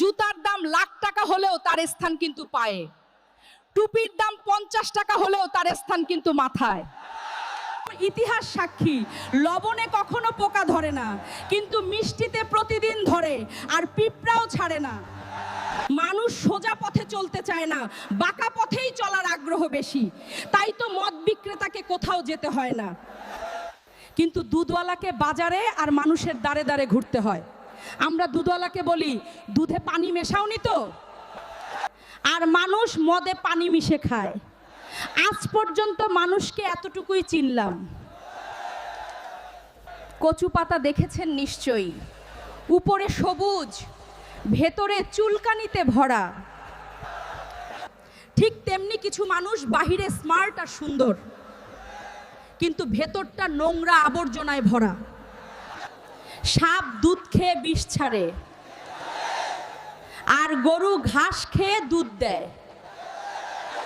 জুতার দাম লাখ টাকা হলেও তার স্থান কিন্তু পায়ে। টুপির দাম পঞ্চাশ টাকা হলেও তার স্থান কিন্তু মাথায়। ইতিহাস সাক্ষী, লবণে কখনো পোকা ধরে না, কিন্তু মিষ্টিতে প্রতিদিন ধরে, আর পিঁপড়াও ছাড়ে না। মানুষ সোজা পথে চলতে চায় না, বাঁকা পথেই চলার আগ্রহ বেশি। তাই তো মদ বিক্রেতাকে কোথাও যেতে হয় না। কিন্তু দুধওয়ালাকে বাজারে আর মানুষের দাঁড়ে দাঁড়ে ঘুরতে হয়। আমরা দুধওয়ালাকে বলি, দুধে পানি মেশাওনি তো? আর মানুষ মদে পানি মিশে খায়। আজ পর্যন্ত মানুষকে এতটুকুই চিনলাম। কচু পাতা দেখেছেন নিশ্চয়ই। উপরে সবুজ, ভেতরে চুলকানিতে ভরা। ঠিক তেমনি কিছু মানুষ বাহিরে স্মার্ট আর সুন্দর। কিন্তু ভেতরটা নোংরা আবর্জনায় ভরা। সাপ দুধ খেয়ে বিষ ছাড়ে। আর গরু ঘাস খেয়ে দুধ দেয়।